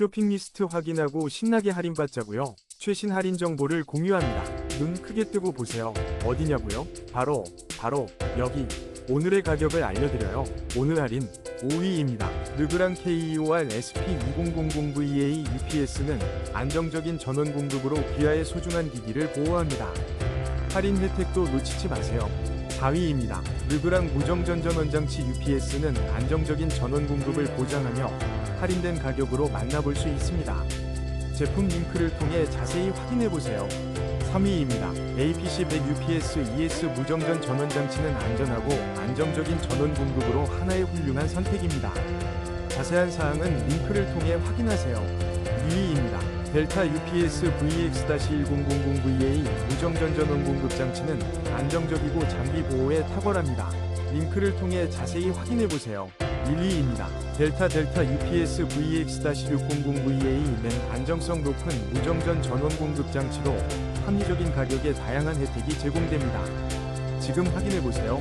쇼핑 리스트 확인하고 신나게 할인받자고요. 최신 할인 정보를 공유합니다. 눈 크게 뜨고 보세요. 어디냐고요? 바로 바로 여기. 오늘의 가격을 알려드려요. 오늘 할인 5위입니다. 르그랑 KEOR SP2000VA UPS는 안정적인 전원 공급으로 귀하의 소중한 기기를 보호합니다. 할인 혜택도 놓치지 마세요. 4위입니다. 르그랑 무정전 전 원장치 UPS는 안정적인 전원 공급을 보장하며 할인된 가격으로 만나볼 수 있습니다. 제품 링크를 통해 자세히 확인해보세요. 3위입니다. APC100 UPS ES 무정전 전원장치는 안전하고 안정적인 전원 공급으로 하나의 훌륭한 선택입니다. 자세한 사항은 링크를 통해 확인하세요. 2위입니다. 델타 UPS VX-1000VA 무정전 전원 공급 장치는 안정적이고 장비 보호에 탁월합니다. 링크를 통해 자세히 확인해 보세요. 1위입니다. 델타 델타 UPS VX-600VA는 안정성 높은 무정전 전원 공급 장치로 합리적인 가격에 다양한 혜택이 제공됩니다. 지금 확인해 보세요.